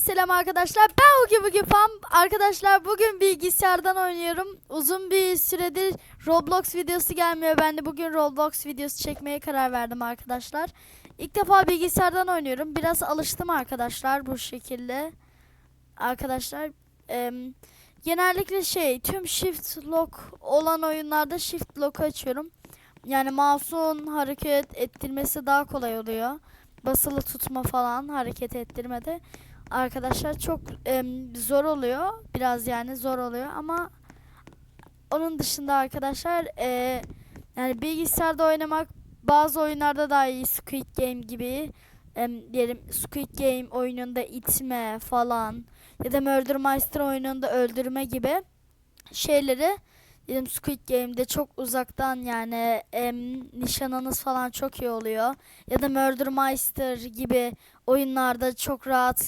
selam arkadaşlar. Ben Ugi Bugi Fam. Arkadaşlar bugün bilgisayardan oynuyorum. Uzun bir süredir Roblox videosu gelmiyor. Ben de bugün Roblox videosu çekmeye karar verdim arkadaşlar. İlk defa bilgisayardan oynuyorum. Biraz alıştım arkadaşlar bu şekilde. Arkadaşlar em, genellikle şey tüm shift lock olan oyunlarda shift lock açıyorum. Yani mouse'un hareket ettirmesi daha kolay oluyor basılı tutma falan hareket ettirmede arkadaşlar çok em, zor oluyor. Biraz yani zor oluyor ama onun dışında arkadaşlar e, yani bilgisayarda oynamak bazı oyunlarda daha iyi. Squid Game gibi em, diyelim Squid Game oyununda itme falan ya da Murder Master oyununda öldürme gibi şeyleri diyelim Squid Game'de çok uzaktan yani em, nişanınız falan çok iyi oluyor ya da Murder Meister gibi oyunlarda çok rahat